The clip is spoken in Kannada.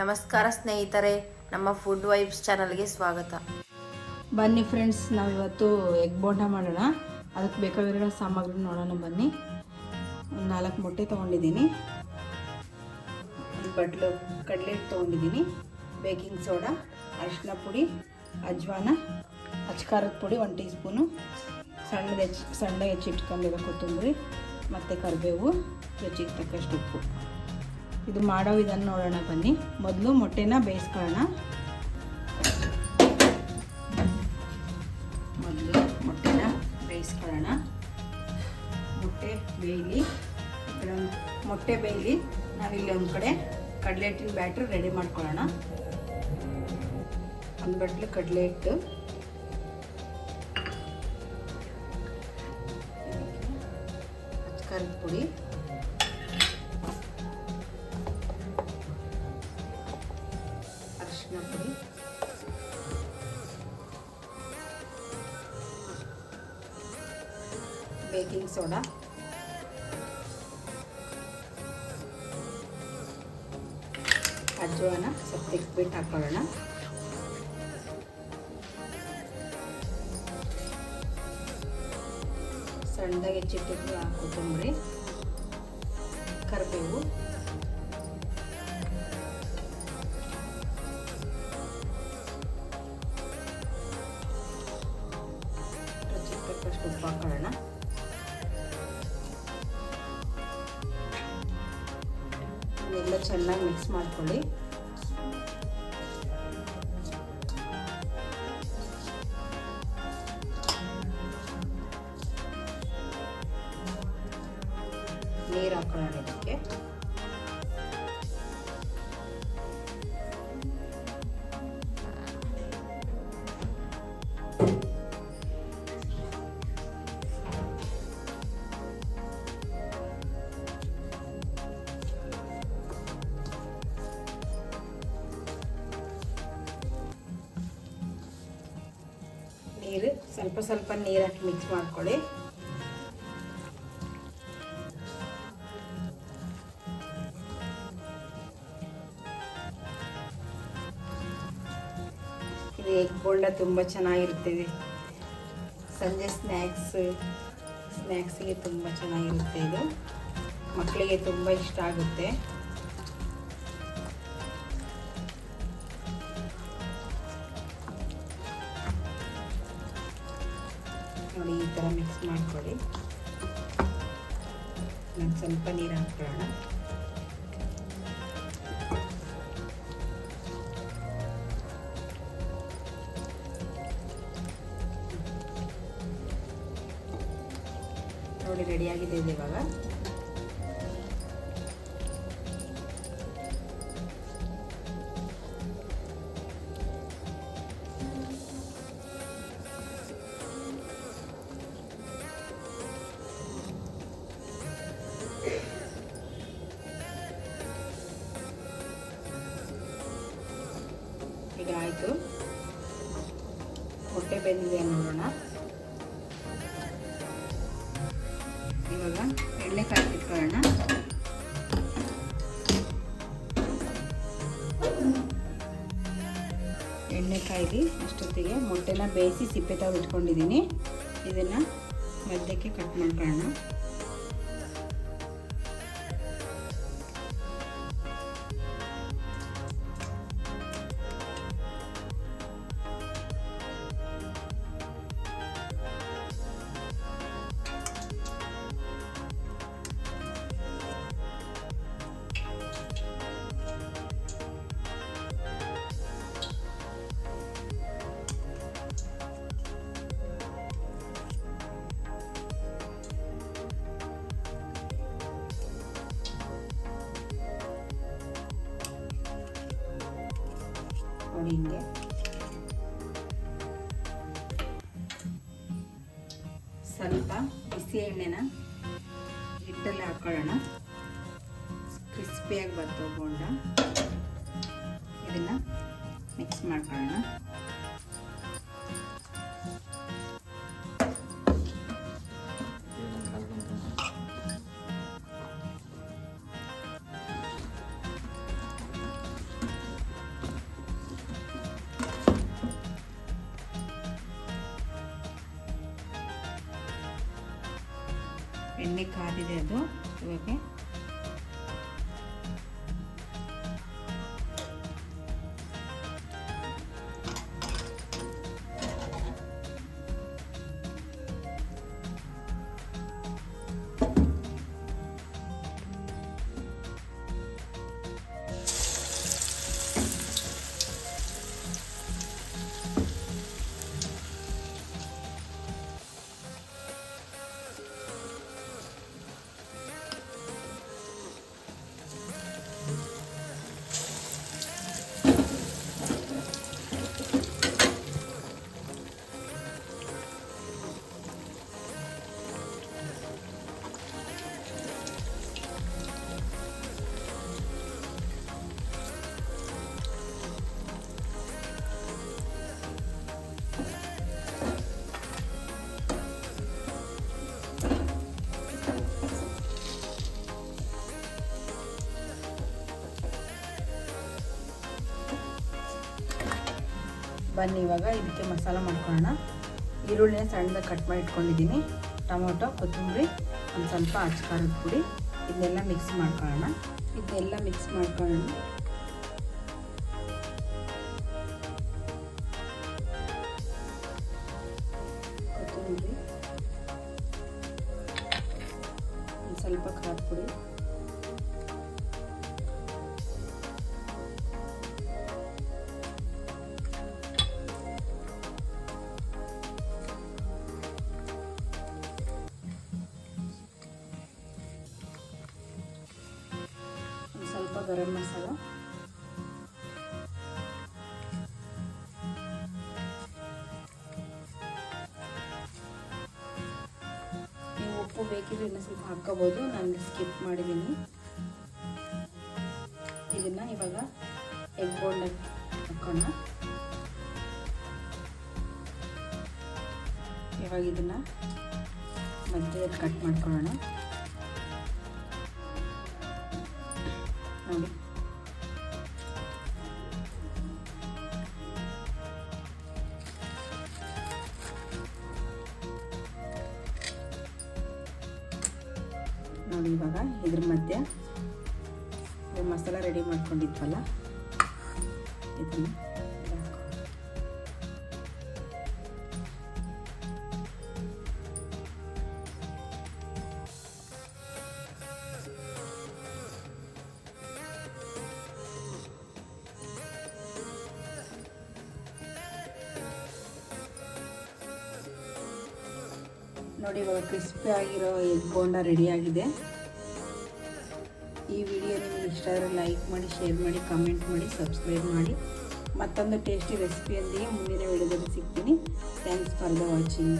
ನಮಸ್ಕಾರ ಸ್ನೇಹಿತರೆ, ನಮ್ಮ ಫುಡ್ ವೈಬ್ಸ್ ಚಾನಲ್ಗೆ ಸ್ವಾಗತ. ಬನ್ನಿ ಫ್ರೆಂಡ್ಸ್ ನಾವಿವತ್ತು ಎಗ್ ಬೋಂಡ ಮಾಡೋಣ. ಅದಕ್ಕೆ ಬೇಕಾಗಿರೋ ಸಾಮಗ್ರಿ ನೋಡೋಣ ಬನ್ನಿ. ನಾಲ್ಕು ಮೊಟ್ಟೆ ತೊಗೊಂಡಿದ್ದೀನಿ. ಬಟ್ಲು ಕಡಲೆ ತೊಗೊಂಡಿದ್ದೀನಿ. ಬೇಕಿಂಗ್ ಸೋಡಾ ಅರಿಶಿನ ಪುಡಿ, ಅಜ್ವಾನ, ಅಚ್ಕಾರದ ಪುಡಿ ಒಂದು ಟೀ ಸ್ಪೂನು ಸಣ್ಣದ ಹೆಚ್ಚು ಸಣ್ಣ ಹೆಚ್ಚಿಟ್ಕೊಂಡಿರೋ ಕೊತ್ತಂಬರಿ, ಮತ್ತು ಕರಿಬೇವು ರುಚಿಗೆ ತಕ್ಕಷ್ಟು ಉಪ್ಪು. ಇದು ಮಾಡೋ ವಿಧಾನ ನೋಡೋಣ ಬನ್ನಿ. ಮೊದಲು ಮೊಟ್ಟೆನ ಬೇಯಿಸ್ಕೊಳ್ಳೋಣ. ಮೊದಲು ಮೊಟ್ಟೆನ ಬೇಯಿಸ್ಕೊಳ್ಳೋಣ. ಮೊಟ್ಟೆ ಬೇಯಲಿ. ಮೊಟ್ಟೆ ಬೇಯಲಿ. ನಾವಿಲ್ಲಿ ಒಂದು ಕಡೆ ಕಡಲೆ ಹಿಟ್ಟಿನ ಬ್ಯಾಟ್ರಿ ರೆಡಿ ಮಾಡ್ಕೊಳ್ಳೋಣ. ಒಂದು ಬಟ್ಲು ಕಡಲೆ ಹಿಟ್ಟು. ಕರ್ದ ಪುಡಿ. ಅರಿಶಿನ ಪುಡಿ ಬೇಕಿಂಗ್ ಸೋಡಾ. ಅಜ್ವಾನ ಸ್ವಲ್ಪ ತೆಗ್ದ್ಬಿಟ್ಟು ಹಾಕೊಳ್ಳೋಣ. ಸಣ್ಣದಾಗಿ ಹೆಚ್ಚಿಟ್ಟಿದ್ದು ಕೊತ್ತಂಬರಿ ಕರಿಬೇವು. ಇದೆಲ್ಲ ಚೆನ್ನಾಗಿ ಮಿಕ್ಸ್ ಮಾಡ್ಕೊಳ್ಳಿ. ನೀರು, ಸ್ವಲ್ಪ ಸ್ವಲ್ಪ ನೀರು ಹಾಕಿ ಮಿಕ್ಸ್ ಮಾಡ್ಕೊಳ್ಳಿ. ಇದು ಎಗ್ ಬೋಂಡ ತುಂಬ ಚೆನ್ನಾಗಿರುತ್ತದೆ ಸಂಜೆ ಸ್ನ್ಯಾಕ್ಸ್ ಸ್ನ್ಯಾಕ್ಸಿಗೆ ತುಂಬ ಚೆನ್ನಾಗಿರುತ್ತೆ ಇದು. ಮಕ್ಕಳಿಗೆ ತುಂಬ ಇಷ್ಟ ಆಗುತ್ತೆ. ನೋಡಿ ಈ ಥರ ಮಿಕ್ಸ್ ಮಾಡ್ಕೊಳ್ಳಿ. ನಾನು ಸ್ವಲ್ಪ ನೀರು ಹಾಕ್ಕೊಳ್ಳೋಣ. ನೋಡಿ ರೆಡಿಯಾಗಿದೆ ಇವಾಗ. ಬೆಂದಿದೆ ನೋಡೋಣ. ಇವಾಗ ಎಣ್ಣೆಕಾಯಿ ಇಟ್ಕೊಳ್ಳೋಣ ಎಣ್ಣೆ ಕಾಯ್ದು ಅಷ್ಟೊತ್ತಿಗೆ ಮೊಟ್ಟೆನ ಬೇಯಿಸಿ ಸಿಪ್ಪೆ ಇಟ್ಕೊಂಡಿದ್ದೀನಿ ಇದನ್ನು ಮಧ್ಯಕ್ಕೆ ಕಟ್ ಮಾಡ್ಕೊಳ್ಳೋಣ. ನೋಡಿ ಸ್ವಲ್ಪ ಬಿಸಿ ಎಣ್ಣೆನ ಹಿಟ್ಟಲ್ಲಿ ಹಾಕೊಳ್ಳೋಣ. ಕ್ರಿಸ್ಪಿಯಾಗಿ ಬರ್ತವೆ ಇದನ್ನು ಮಿಕ್ಸ್ ಮಾಡ್ಕೊಳ್ಳೋಣ. ಕಾದಿದೆ ಅದು ಇವಾಗ. ಬನ್ನಿ, ಇವಾಗ ಇದಕ್ಕೆ ಮಸಾಲ ಮಾಡ್ಕೊಳ್ಳೋಣ. ಈರುಳ್ಳಿನ ಸಣ್ಣದಾಗಿ ಕಟ್ ಮಾಡಿ ಇಟ್ಕೊಂಡಿದ್ದೀನಿ. ಟೊಮೊಟೊ, ಕೊತ್ತಂಬರಿ, ಒಂದು ಸ್ವಲ್ಪ ಅಚ್ಕಾರದ ಪುಡಿ. ಇದನ್ನೆಲ್ಲ ಮಿಕ್ಸ್ ಮಾಡ್ಕೊಳ್ಳೋಣ. ಇದನ್ನೆಲ್ಲ ಮಿಕ್ಸ್ ಮಾಡ್ಕೊಳ್ಳೋಣ. ಕೊತ್ತಂಬರಿ. ಒಂದು ಸ್ವಲ್ಪ ಖಾರದ ಪುಡಿ. ಸ್ವಲ್ಪ ಗರಂ ಮಸಾಲ. ನೀವು ಉಪ್ಪು ಬೇಕಿದ್ರೆ ಇನ್ನೂ ಸ್ವಲ್ಪ ಹಾಕ್ಕೋಬೋದು. ನಾನು ಸ್ಕಿಪ್ ಮಾಡಿದ್ದೀನಿ. ಇದನ್ನು ಇವಾಗ ಎಗ್ ಬೋಂಡ್ ಹಾಕೋಣ. ಇವಾಗ ಇದನ್ನು ಮಧ್ಯದಲ್ಲಿ ಕಟ್ ಮಾಡ್ಕೊಳ್ಳೋಣ. ನೋಡಿ ನೋಡಿ ಇವಾಗ ಇದ್ರ ಮಧ್ಯೆ ಮಸಾಲ ರೆಡಿ ಮಾಡ್ಕೊಂಡಿದ್ವಲ್ಲ? ಇದನ್ನ. ನೋಡಿ, ಇವಾಗ ಕ್ರಿಸ್ಪಿ ಆಗಿರೋ ಎಗ್ ಬೋಂಡ ರೆಡಿಯಾಗಿದೆ ಈ ವಿಡಿಯೋ ನಿಮಗೆ ಇಷ್ಟ ಆದರೆ ಲೈಕ್ ಮಾಡಿ ಶೇರ್ ಮಾಡಿ ಕಮೆಂಟ್ ಮಾಡಿ ಸಬ್ಸ್ಕ್ರೈಬ್ ಮಾಡಿ. ಮತ್ತೊಂದು ಟೇಸ್ಟಿ ರೆಸಿಪಿಯೊಂದಿಗೆ ಮುಂದಿನ ವಿಡಿಯೋದಲ್ಲಿ ಸಿಗ್ತೀನಿ. Thanks for the watching